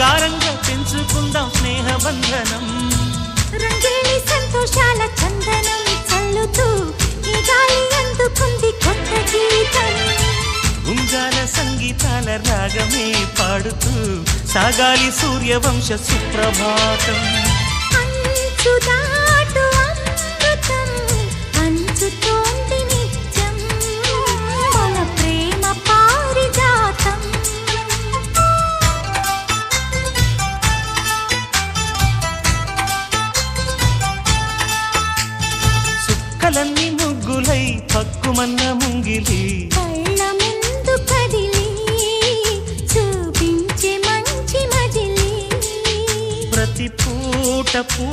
బంగారంగా పెంచుకుందాం స్నేహ బంధనం సంతోషాల చందనం చల్లుతూ ఈ గాలి అందుకుంది కొత్త సంగీతాల రాగమే పాడుతూ సాగాలి సూర్యవంశ సుప్రభాతం. సుక్కలన్నీ ముగ్గులై పక్కుమన్న ముంగిలి. కళ్ళ ముందు కదిలి చూపించే మంచి మజిలీ ప్రతి పూట పూ